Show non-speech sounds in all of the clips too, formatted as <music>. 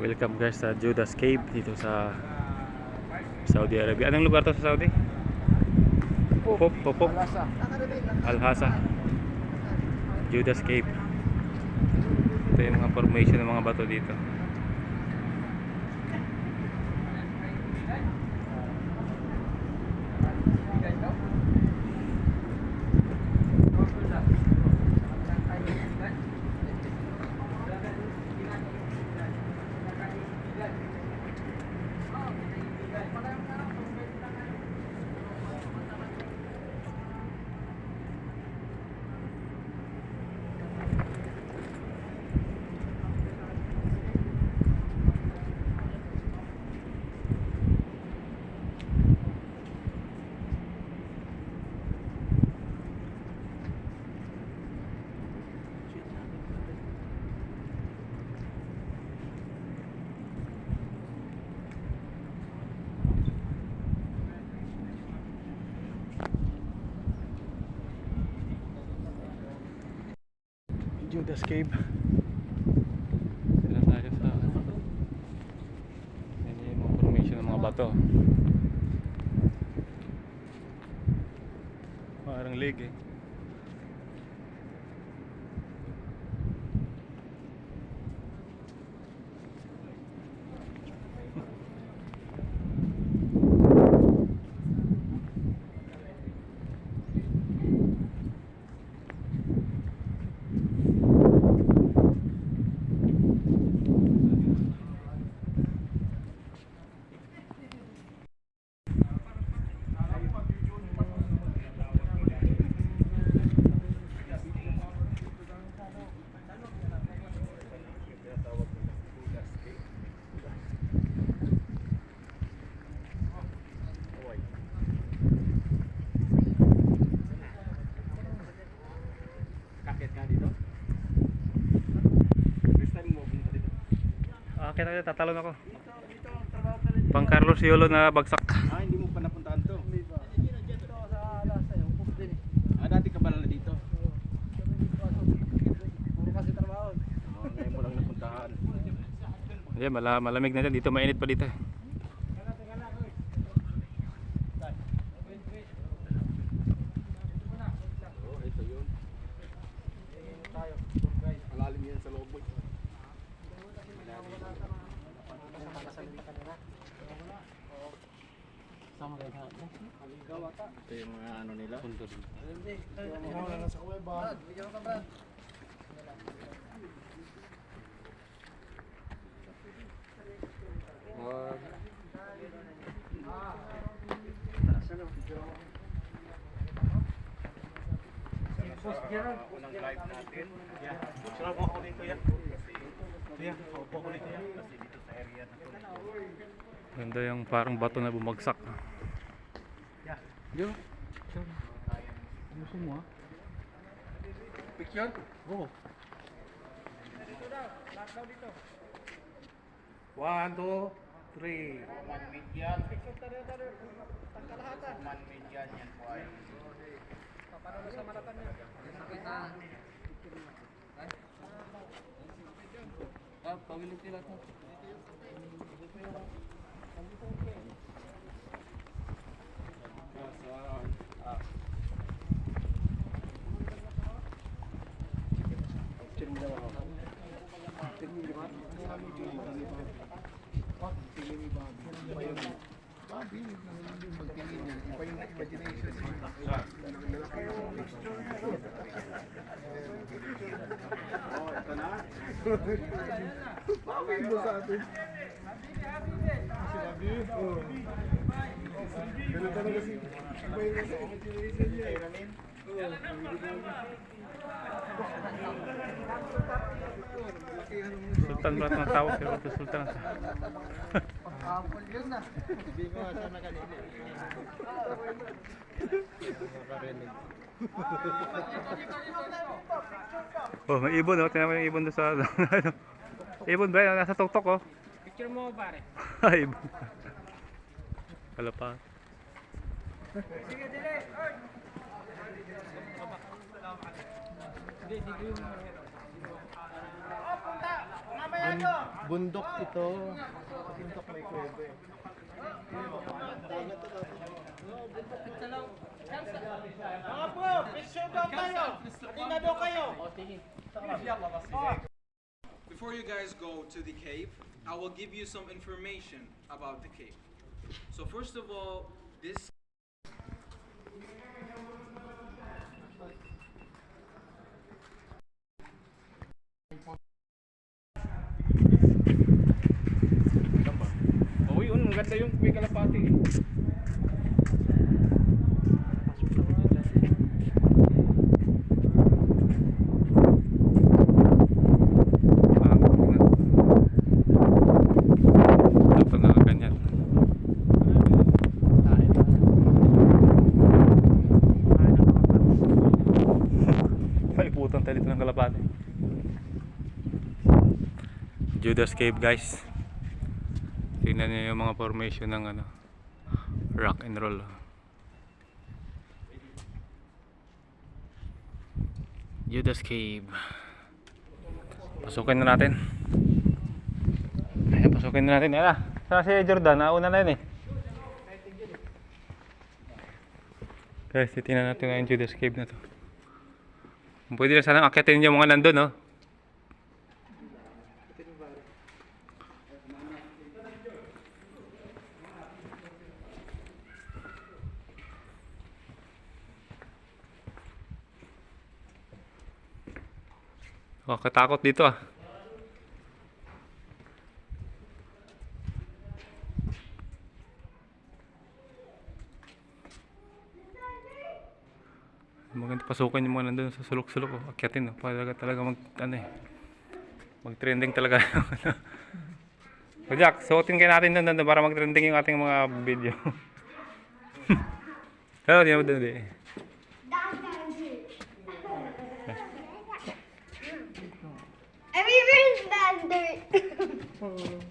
Welcome guys sa Judas Cave dito sa Saudi Arabia. Anong lugar to sa Saudi? Pop, Pop, Pop. Al-Hasa. Judas Cave. Ito yung mga formation ng mga bato dito. Judas Cave. Sila tayo sa Yan yung mga formation ng mga bato. Parang leg eh. Kakit nga dito. First time mo punta dito. Ah, kita kita tatalon ako. Pang Carlos Yolo na bagsak. Ah, hindi mo pa napuntahan to. Eh. Ah, dati ka pala na dito. Puro kasi trabaho. Oh, ngayon mo lang napuntahan. Hindi, mala malamig na dyan. Dito mainit pa dito. eh. Oo, oh, ito yun. Tayo, guys. Malalim yan sa loob mo. Sama kayo sa Ito yung mga ano nila. Punto din. Wala na sa kuweba. Unang live natin. Yeah. Sarap mo ako dito yan. Yeah, upo ko dito yan. Kasi dito sa area na to. Ganda yung parang bato na bumagsak. Yeah. Yo. Ah? Picture? Oo. One, two, three. Roman median. Roman median yan po ay. Ah, pawili sila Pabigyan sa atin. Ganun talaga si Iba yung nasa imagination niya. Kaya namin. Sultan ba ng tawag pero ito Sultan. Hindi ko sana kanina. Oh, may ibon oh. Tingnan mo yung ibon doon sa <laughs> ano. Ibon ba? Nasa tuktok oh. Picture mo pare. <laughs> Ibon. Kalapa. Sige, dili. Hindi, hindi ko yung... Bundok ito. Bundok may kuwebe. Mga po, picture daw tayo. Atina daw kayo. Before you guys go to the cave, I will give you some information about the cave. So first of all, this Judas Cave guys. Tingnan niyo yung mga formation ng ano rock and roll. Judas Cave. Pasukin na natin. Ayan, pasukin na natin. Na. Saan si Jordan? Nauna na yun eh. Guys, titingnan natin na yung Judas Cave na to. Pwede na sanang akyatin yung mga nandun, no? Oh, katakot dito ah. Maganda pasukan yung mga nandun sa sulok-sulok. Oh. Akyatin. Oh. Para talaga mag, ano eh. Mag-trending talaga. <laughs> so Jack, suotin kayo natin doon para mag-trending yung ating mga video. <laughs> Hello, di mo doon eh. Dirt.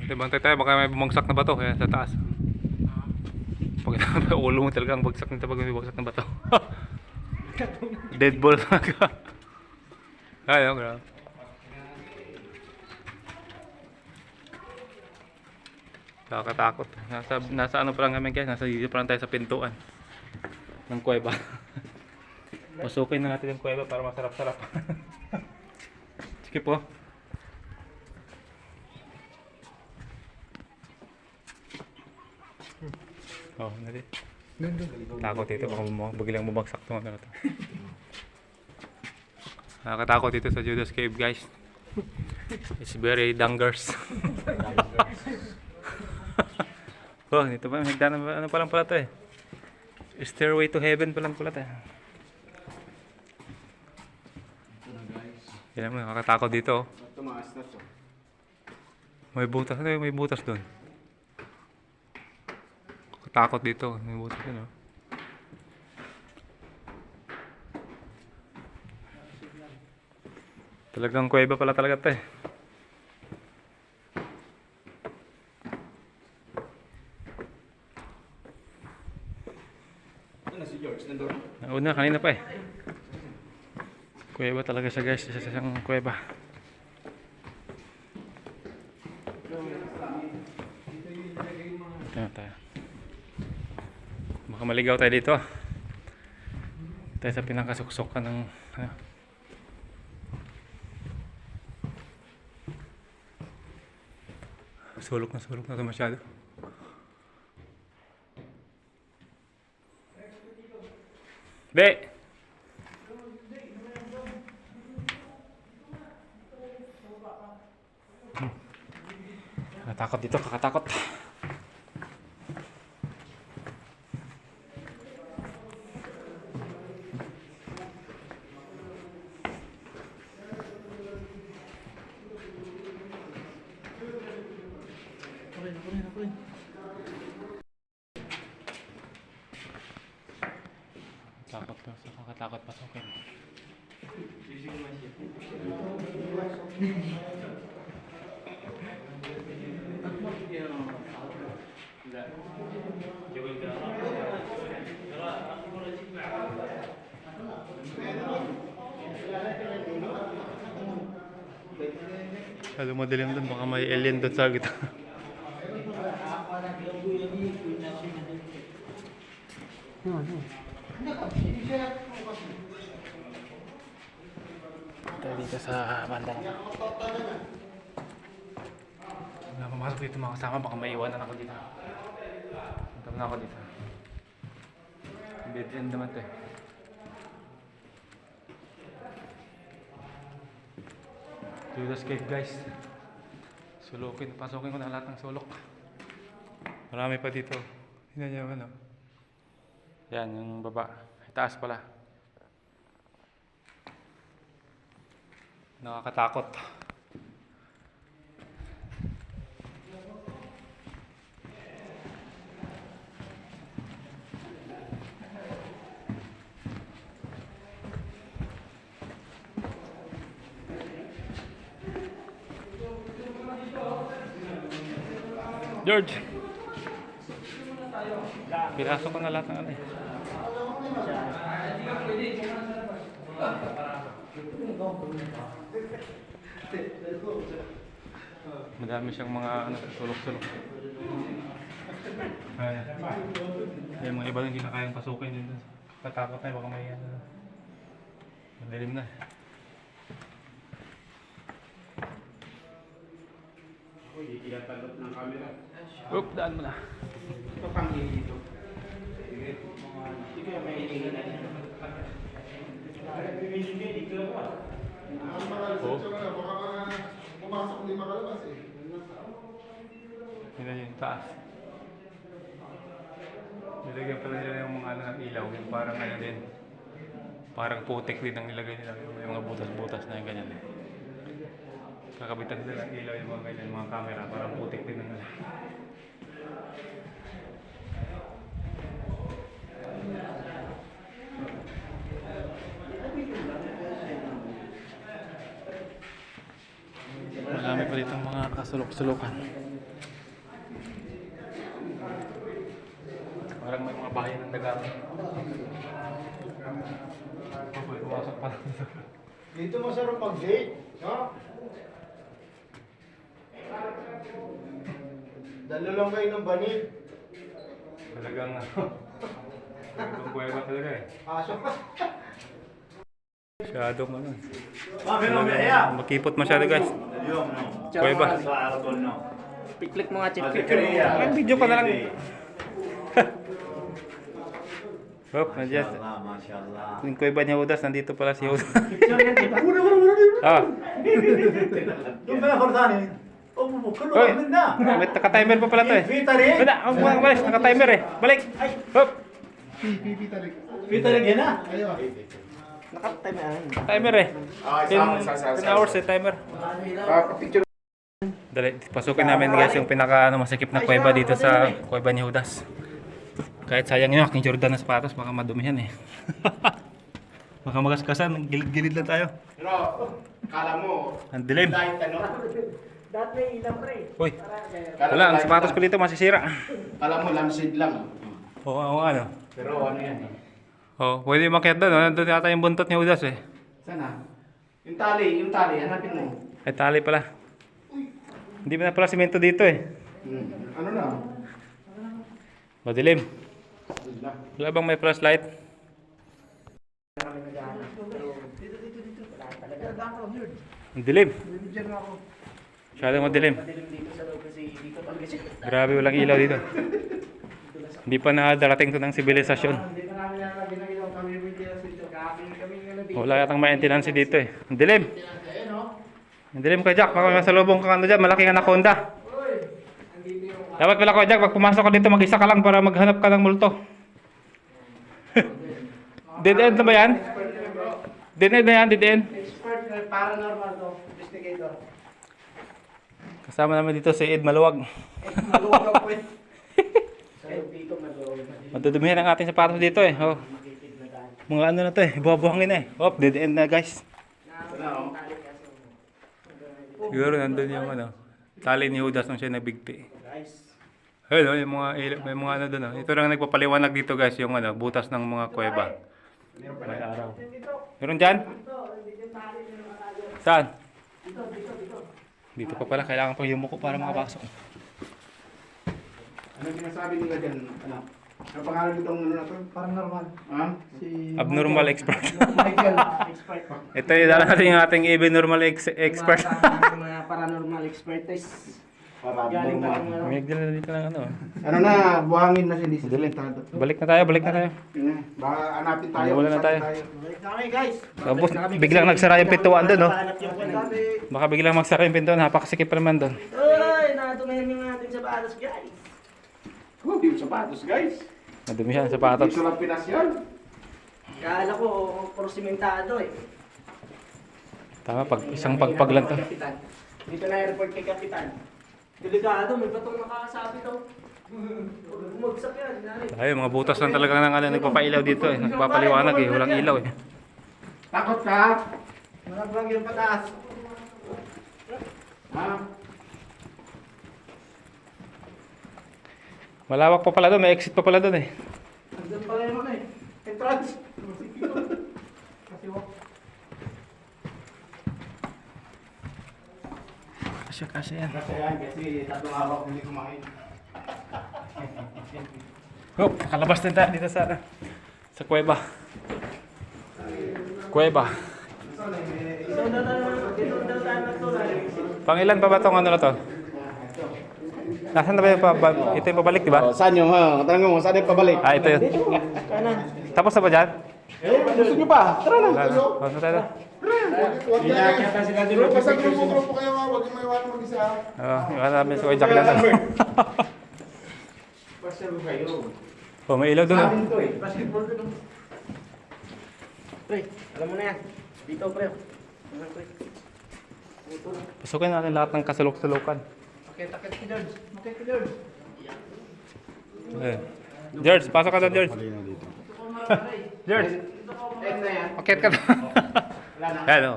Bantay, bantay tayo, baka may bumagsak na bato kaya sa taas. Pag <laughs> ulo mo talaga ang bagsak nito pag may bagsak na bato. Dead ball talaga. Ay, oh, grabe. Nakakatakot. Nasa, nasa ano pa lang kami guys, nasa dito pa lang tayo sa pintuan ng kuweba. <laughs> Pasukin na natin yung kuweba para masarap-sarap. <laughs> Sige po. Oh, nali. Takot dito baka mo biglang bumagsak tong ano to. <laughs> Nakakatakot dito sa Judas Cave, guys. It's very dangers. oh, dito pa hagdanan ano pa lang pala to eh. Stairway to heaven pa lang pala to. eh. Yan naman, nakakatakot dito. oh. Tumaas na to. May butas, ano yung may butas doon? Takot dito, may butas doon, oh. Talagang kuweba pala talaga 'to eh. Ano si George? Nandun? Nauna, kanina pa eh. Kuweba talaga siya guys, isa sa isang kuweba. Ito tayo. Baka maligaw tayo dito. Tayo sa pinakasuksukan ng ano. Sulok na sulok na ito masyado. Be! Kakatakot dito, kakatakot. جبل قارة قراءة أقرأ جمع Kalau madilim doon, baka may alien doon sa kita. Kita dito sa bandang. Wala pumasok dito mga kasama. Baka may iwanan ako dito. Punta na ako dito. Bed end naman to eh. Judas Cave guys. Sulukin. Pasukin ko na lahat ng sulok. Marami pa dito. Tingnan niyo ano. Yan, yung baba. Taas pala. Nakakatakot. George! Piraso ko na lahat ng ano eh. Madami siyang mga ano, sulok-sulok. Ayan. Yung mga iba hindi na kayang pasukin. Katakot na baka may ano. Madilim na. Oop, daan mo na. Ito pang dito. Ito yung may hingin na dito. Tingnan niyo yung taas. Nilagyan pala nila yung mga ano ng ilaw, yung parang ano din. Parang putik din ang nilagay nila, yung mga butas-butas na yung ganyan eh. Kakabitan nila ng ilaw yung mga ganyan, yung mga camera, parang putik din ang ano. Marami pa dito mga kasulok-sulukan. Parang may mga bahay ng dagat. Pumasok pa lang dito. Dito masarap mag-date. Ha? Dalo lang kayo ng banig. Talagang ano. Talagang kuweba talaga eh. Aso ka. Masyadong ano. Ah, Talagang Makipot masyado guys. Kuweba. Piklik mo nga, Chip. Ay, video pa na lang. <laughs> Hop, nandiyan. Yung kuweba ni Judas, nandito pala si Judas. ah, Doon pala Fordani. Oh, Hoy, ka na. may naka-timer pa pala to eh. Vita rin. Wala, ang mga balis, naka-timer eh. Balik. Hop, Vita rin yan na. timer eh. 10, 10 hours eh, timer. Dali, pasukin namin guys yung pinaka ano, masikip na kuweba dito sa kuweba ni Judas. Kahit sayang yun, aking Jordan na sapatos, baka madumihan eh. <laughs> baka magaskasan, gilid-gilid lang tayo. Pero, kala mo, Ang dilim. Kahit ano, Uy, wala, ang sapatos ko dito masisira. kala mo lamsid lang. Oo, oo, ano. Pero ano yan eh. Oh, pwede umakyat doon. oh. Nandun yata yung buntot ni Judas eh. Sana? Yung tali, yung tali, hanapin mo. Ay, tali pala. Hindi pa na pala simento dito eh. Hmm. Ano na? Madilim. Wala. Wala bang may flashlight? Ang dilim. Masyadong madilim. Grabe walang ilaw dito. Hindi pa na darating to ng sibilisasyon. Wala yatang maintenance dito eh. Ang dilim. Ang dilim ka Jack. Baka masalubong ka ano dyan. Malaking anaconda. Dapat pala ko Jack. Pag pumasok ka dito mag-isa ka lang para maghanap ka ng multo. <laughs> Dead end na ba yan? Dead end na yan, dead end. Expert paranormal to. Kasama namin dito si Ed Maluwag. Maluwag ako eh. dito maluwag. Madudumihan ang ating sapatos dito eh. Oh. Mga ano na to eh, buhabuhangin na eh. Oh, dead end na guys. Siguro nandun yung ano, tali ni Judas nung siya nabigti. Hello, yung mga, may mga ano doon. Oh. Ito lang nagpapaliwanag dito guys, yung ano, butas ng mga kuweba. May araw. Meron dyan? Saan? Dito pa pala, kailangan pang yumuko para makapasok. Ano sinasabi nila dyan? Ano? Ang pangalan nitong ano na to? Parang normal. Ha? Si Abnormal expert. <laughs> Michael, expert. Ito yung dala natin yung ating abnormal ex- expert. Mga, mga paranormal expertise. Para Galing abnormal. ano. May na dito ng ano. Ano na, buhangin na si Lisa. Delikado. Balik na tayo, balik na tayo. Yun na. Baka hanapin tayo. Wala na tayo. Balik na kami guys. Tapos biglang nagsara yung pintuan doon, no? Baka biglang magsara yung pintuan, napakasikip pa naman doon. Ay, natumihim yung ating sapatos guys. Oh, yung sapatos, guys. Nadumi siya sa sapatos. Dito lang Pinas yan. Kala ko, puro simentado eh. Tama, pag isang pagpag lang to. Kapitan. Dito na airport kay Kapitan. Delikado, may batong nakakasabi daw. <laughs> Bumagsak yan. nari. Ay, mga butas lang talaga ng ano, nagpapailaw dito eh. Nagpapaliwanag eh, walang ilaw eh. Takot ka? Malaglag yung pataas. Ha? Malawak pa pala doon, may exit pa pala doon eh. Andun pala ano eh. Entrance. Kasi wak. Kasya, kasya yan. Kasi yan, kasi tatlong araw ako hindi kumain. Oh, nakalabas din tayo dito sa, sa kuweba. Kuweba. Pangilan pa ba tong ano na to? Nasaan na ba yung pa, ba, ito yung pabalik, di ba? Oh, saan yung, ha? Tanong mo, saan yung pabalik? Ah, ito yun. Kanan. Tapos na ba dyan? Eh, gusto nyo pa? Tara na. Wala na. Tapos na tayo. Inakita sila din. Pero basta grupo-grupo kayo nga, huwag yung may iwanan mag-isa. Oo, yung ano namin sa kuya Jack lang. Basta <laughs> kayo. Oh, may ilaw doon. oh. Amin to eh. Basketball oh. Pre, alam mo na yan. Dito pre. Na. Pasukin natin lahat ng kasulok-sulukan. Makita-kit si George. Makita si George. Eh. George, pasok ka doon, George. George, End na yan. akit ka doon. Yan o.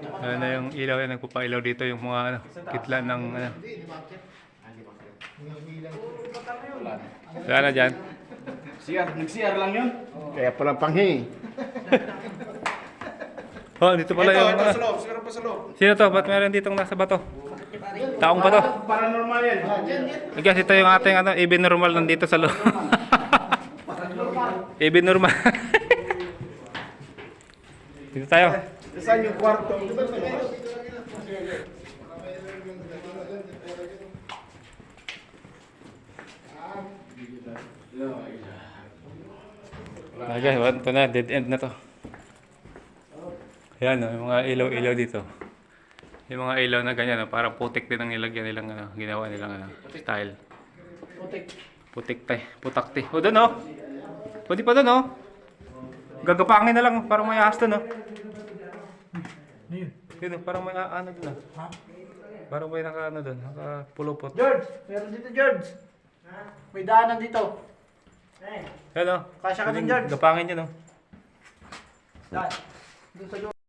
Ano na yung ilaw yan, nagpapailaw dito yung mga ano, kitla ng ano. Wala na dyan. CR, nag-CR lang yun. Kaya pala panghi. <laughs> Oh, dito pala yung ano. loob, siguro pa sa loob. Sino to? Ba't meron ditong nasa bato? Taong bato. Paranormal yan. I guess ito yung ating ano, EB normal nandito sa loob. <laughs> EB normal. <laughs> dito tayo. Saan yung kwarto? Okay, ito na, dead end na to. Yan, oh, yung mga ilaw-ilaw dito. Yung mga ilaw na ganyan, oh, parang putik din ang nilagyan nilang ano, ginawa nilang ano, style. Putik. Putik tay, putak tay. O doon oh. Pwede pa doon oh. Gagapangin na lang, oh, parang may ahas doon oh. Yun oh, parang may ah, ano doon oh. Parang may naka ano doon, nakapulupot. George, meron dito George. May daanan dito. Eh, oh. Kasya ka dun, George. Gapangin yun oh. daan. Doon sa George.